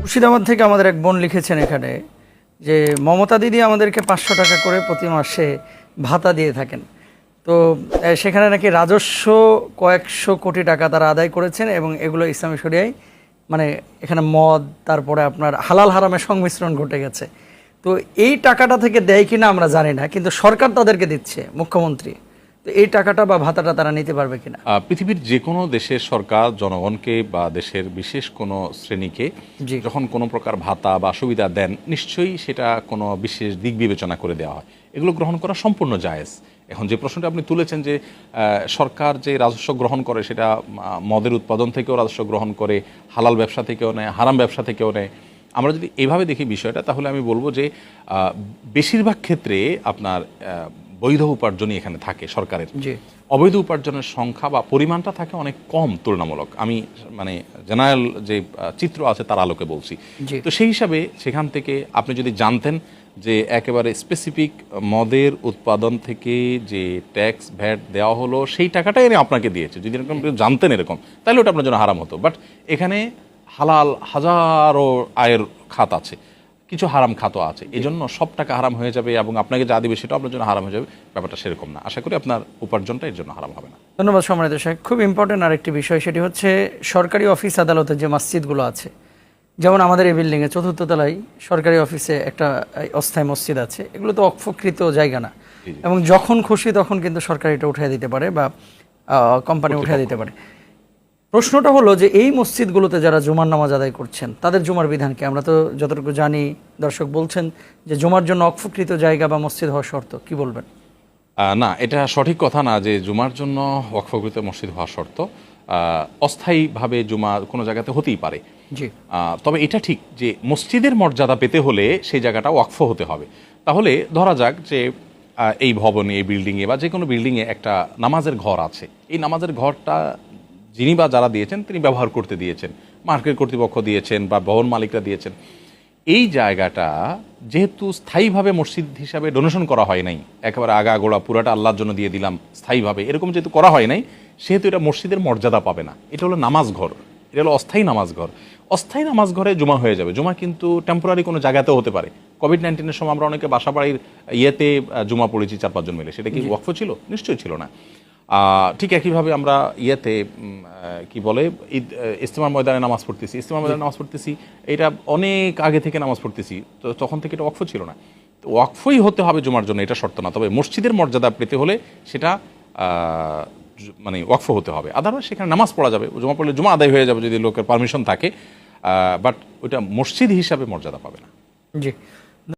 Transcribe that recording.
মুর্শিদাবাদ থেকে আমাদের এক বোন লিখেছেন এখানে যে, মমতা দিদি আমাদেরকে পাঁচশো টাকা করে প্রতি মাসে ভাতা দিয়ে থাকেন। তো সেখানে নাকি রাজস্ব কয়েকশো কোটি টাকা তারা আদায় করেছেন এবং এগুলো ইসলামী শরিয়ায় মানে এখানে মদ, তারপরে আপনার হালাল হারামের সংমিশ্রণ ঘটে গেছে। তো এই টাকাটা থেকে দেয় কিনা আমরা জানি না, কিন্তু সরকার তাদেরকে দিচ্ছে, মুখ্যমন্ত্রী। তো এই টাকাটা বা ভাতাটা তারা নিতে পারবে কিনা? পৃথিবীর যে কোনো দেশের সরকার জনগণকে বা দেশের বিশেষ কোনো শ্রেণীকে। যখন কোনো প্রকার ভাতা বা সুবিধা দেন নিশ্চয়ই সেটা কোনো বিশেষ দিক বিবেচনা করে দেওয়া হয়। এগুলো গ্রহণ করা সম্পূর্ণ জায়েজ। এখন যে প্রশ্নটা আপনি তুলেছেন যে সরকার যে রাজস্ব গ্রহণ করে সেটা মদের উৎপাদন থেকেও রাজস্ব গ্রহণ করে হালাল ব্যবসা থেকেও নেয় হারাম ব্যবসা থেকেও নেয়। আমরা যদি এভাবে দেখি বিষয়টা তাহলে আমি বলব যে বেশিরভাগ ক্ষেত্রে আপনার বৈধ উপার্জনই এখানে থাকে সরকারের। অবৈধ উপার্জনের সংখ্যা বা পরিমাণটা থাকে অনেক কম তুলনামূলক। আমি মানে জেনারেল যে চিত্র আছে তার আলোকে বলছি। তো সেই হিসাবে সেখান থেকে আপনি যদি জানতেন যে একেবারে স্পেসিফিক মদের উৎপাদন থেকে যে ট্যাক্স ভ্যাট দেওয়া হলো সেই টাকাটাই এনে আপনাকে দিয়েছে। যদি এরকম জানতেন এরকম তাহলে ওটা আপনার জন্য হারাম হতো। বাট এখানে হালাল হাজারো আয়ের খাত আছে। কিছু হারাম খাতও আছে। এই জন্য সব টাকা হারাম হয়ে যাবে এবং আপনাকে যা দিবে সেটা আপনার জন্য হারাম হয়ে যাবে। ব্যাপারটা সেরকম না। আশা করি আপনার উপার্জনটা এর জন্য হারাম হবে না। ধন্যবাদ সম্মানিত সাহেব খুব ইম্পর্টেন্ট আরেকটি বিষয় সেটি হচ্ছে সরকারি অফিস আদালতের যে মসজিদগুলো আছে যেমন আমাদের এই বিল্ডিংয়ে চতুর্থ তলায় সরকারি অফিসে একটা অস্থায়ী মসজিদ আছে। এগুলো তো অক্ষকৃত জায়গা না। এবং যখন খুশি তখন কিন্তু সরকার এটা উঠিয়ে দিতে পারে বা কোম্পানি উঠিয়ে দিতে পারে। প্রশ্নটা হলো যে এই মসজিদগুলোতে যারা জুমার নামাজ আদায় করছেন তাদের জুমার বিধানকে আমরা তো যতটুকু জানি দর্শক বলছেন যে জুমার জন্য অক্ষকৃত জায়গা বা মসজিদ হওয়া শর্ত কি বলবেন? না এটা সঠিক কথা না যে জুমার জন্য ওয়াকফকৃত মসজিদ হওয়া শর্ত। অস্থায়ীভাবে জুমা কোনো জায়গাতে হতেই পারে। জি। তবে এটা ঠিক যে মসজিদের মর্যাদা পেতে হলে সেই জায়গাটা ওয়াকফ হতে হবে। তাহলে ধরা যাক যে এই ভবনে এই বিল্ডিংয়ে বা যে কোনো বিল্ডিংয়ে একটা নামাজের ঘর আছে। এই নামাজের ঘরটা যিনি বা যারা দিয়েছেন তিনি ব্যবহার করতে দিয়েছেন। মার্কেট কর্তৃপক্ষ দিয়েছেন বা ভবন মালিকরা দিয়েছেন। এই জায়গাটা যেহেতু স্থায়ীভাবে মসজিদ হিসাবে ডোনেশন করা হয় নাই একেবারে আগা গোড়া পুরাটা আল্লাহর জন্য দিয়ে দিলাম স্থায়ীভাবে এরকম যেহেতু করা হয় নাই সেহেতু এটা মসজিদের মর্যাদা পাবে না। এটা হলো নামাজ ঘর এটা হলো অস্থায়ী নামাজ ঘর। অস্থায়ী নামাজ ঘরে জমা হয়ে যাবে। জমা কিন্তু টেম্পোরারি কোনো জায়গাতেও হতে পারে। কোভিড নাইন্টিনের সময় আমরা অনেকে বাসা বাড়ির ইয়েতে জমা পড়েছি চার পাঁচজন মিলে। সেটা কি ওয়াকফ ছিল? নিশ্চয়ই ছিল না। ঠিক একইভাবে আমরা ইয়েতে কি বলে, ঈদ ইস্তেমার ময়দানে নামাজ পড়তেছি। ইস্তেমার ময়দানে নামাজ পড়তেছি, এটা অনেক আগে থেকে নামাজ পড়তেছি। তো তখন থেকে এটা ওয়াকফ ছিল না। তো ওয়াকফই হতে হবে জুমার জন্য, এটা শর্ত না। তবে মসজিদের মর্যাদা পেতে হলে সেটা মানে ওয়াকফ হতে হবে। আদারওয়াইজ সেখানে নামাজ পড়া যাবে। জমা পড়লে জমা আদায় হয়ে যাবে যদি লোকের পারমিশন থাকে। বাট ওইটা মসজিদ হিসাবে মর্যাদা পাবে না। জি।